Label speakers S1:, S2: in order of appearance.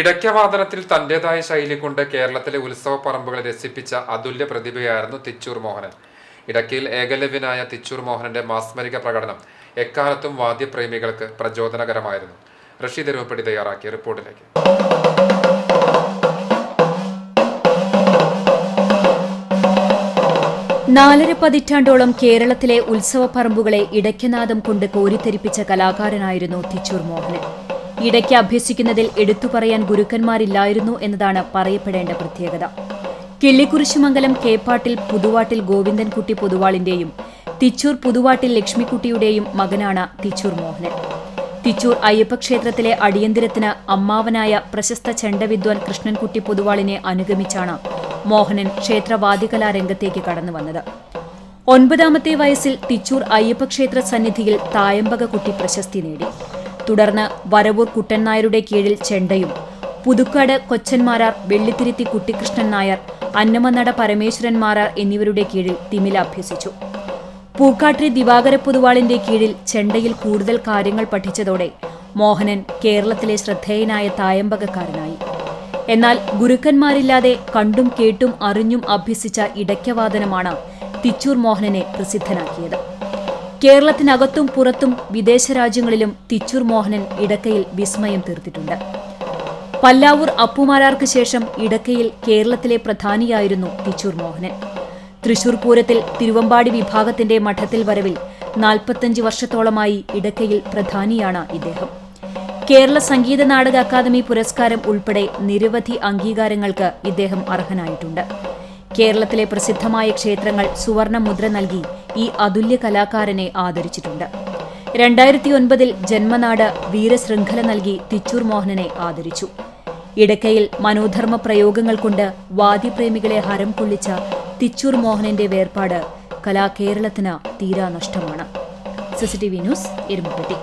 S1: ഇടയ്ക്കവാദനത്തിൽ തന്റേതായ ശൈലി കൊണ്ട് കേരളത്തിലെ ഉത്സവ പറമ്പുകളെ രസിപ്പിച്ച അതുല്യ പ്രതിഭയായിരുന്നു തിച്ചൂർ മോഹനൻ. ഇടയ്ക്കയിൽ ഏകലവ്യനായ തിച്ചൂർ മോഹനന്റെ മാസ്മരിക പ്രകടനം എക്കാലത്തും വാദ്യപ്രേമികൾക്ക് പ്രചോദനകരമായിരുന്നു. റഷീദ് രൂപപ്പെടി തയ്യാറാക്കിയ റിപ്പോർട്ടിലേക്ക്.
S2: നാലര പതിറ്റാണ്ടോളം കേരളത്തിലെ ഉത്സവ പറമ്പുകളെ ഇടയ്ക്കനാദം കൊണ്ട് കോരിത്തെരിപ്പിച്ച കലാകാരനായിരുന്നു തിച്ചൂർ മോഹനൻ. ഇടയ്ക്ക് അഭ്യസിക്കുന്നതിൽ എടുത്തു പറയാൻ ഗുരുക്കന്മാരില്ലായിരുന്നു എന്നതാണ് പറയപ്പെടേണ്ട പ്രത്യേകത. കിള്ളിക്കുരിശുമംഗലം കേപ്പാട്ടിൽ പുതുവാട്ടിൽ ഗോവിന്ദൻകുട്ടി പൊതുവാളിന്റെയും തിച്ചൂർ പുതുവാട്ടിൽ ലക്ഷ്മിക്കുട്ടിയുടെയും മകനാണ് തിച്ചൂർ മോഹനൻ. തിച്ചൂർ അയ്യപ്പക്ഷേത്രത്തിലെ അടിയന്തിരത്തിന് അമ്മാവനായ പ്രശസ്ത ചെണ്ടവിദ്വാൻ കൃഷ്ണൻകുട്ടി പൊതുവാളിനെ അനുഗമിച്ചാണ് മോഹനൻ ക്ഷേത്രവാദികലാ രംഗത്തേക്ക് കടന്നുവന്നത്. ഒൻപതാമത്തെ വയസ്സിൽ തിച്ചൂർ അയ്യപ്പക്ഷേത്ര സന്നിധിയിൽ തായമ്പകക്കുട്ടി പ്രശസ്തി നേടി. തുടർന്ന് വരവൂർ കുട്ടൻ നായരുടെ കീഴിൽ ചെണ്ടയും പുതുക്കാട് കൊച്ചന്മാരാർ വെള്ളിത്തിരുത്തി കുട്ടിക്കൃഷ്ണൻ നായർ അന്നമനട പരമേശ്വരൻ മാരാർ എന്നിവരുടെ കീഴിൽ തിമില അഭ്യസിച്ചു. പൂക്കാട്രി ദിവാകര പൊതുവാളിന്റെ കീഴിൽ ചെണ്ടയിൽ കൂടുതൽ കാര്യങ്ങൾ പഠിച്ചതോടെ മോഹനൻ കേരളത്തിലെ ശ്രദ്ധേയനായ തായമ്പകക്കാരനായി. എന്നാൽ ഗുരുക്കന്മാരില്ലാതെ കണ്ടും കേട്ടും അറിഞ്ഞും അഭ്യസിച്ച ഇടയ്ക്കവാദനമാണ് തിച്ചൂർ മോഹനനെ പ്രസിദ്ധനാക്കിയത്. കേരളത്തിനകത്തും പുറത്തും വിദേശ രാജ്യങ്ങളിലും തിച്ചൂർ മോഹനൻ ഇടക്കയിൽ വിസ്മയം തീർത്തിട്ടുണ്ട്. പല്ലാവൂർ അപ്പുമാരാർക്ക് ശേഷം ഇടക്കയിൽ കേരളത്തിലെ പ്രധാനിയായിരുന്നു തിച്ചൂർ മോഹനൻ. തൃശൂർ പൂരത്തിൽ തിരുവമ്പാടി വിഭാഗത്തിന്റെ മഠത്തിൽ വരവിൽ നാൽപ്പത്തഞ്ച് വർഷത്തോളമായി ഇടക്കയിൽ പ്രധാനിയാണ് ഇദ്ദേഹം. കേരള സംഗീത നാടക അക്കാദമി പുരസ്കാരം ഉൾപ്പെടെ നിരവധി അംഗീകാരങ്ങൾക്ക് ഇദ്ദേഹം അർഹനായിട്ടുണ്ട്. കേരളത്തിലെ പ്രസിദ്ധമായ ക്ഷേത്രങ്ങൾ സുവർണ മുദ്ര നൽകി ഈ അതുല്യ കലാകാരനെ ആദരിച്ചിട്ടുണ്ട്. രണ്ടായിരത്തി ഒൻപതിൽ ജന്മനാട് വീരശൃംഖല നൽകി തിച്ചൂർ മോഹനനെ ആദരിച്ചു. ഇടക്കയിൽ മനോധർമ്മ പ്രയോഗങ്ങൾ കൊണ്ട് വാദ്യപ്രേമികളെ ഹരം കൊള്ളിച്ച തിച്ചൂർ മോഹനന്റെ വേർപാട് കലാകേരളത്തിന് തീരാനഷ്ടമാണ് സിസിടിവി ന്യൂസ് എരുമപ്പെട്ടി.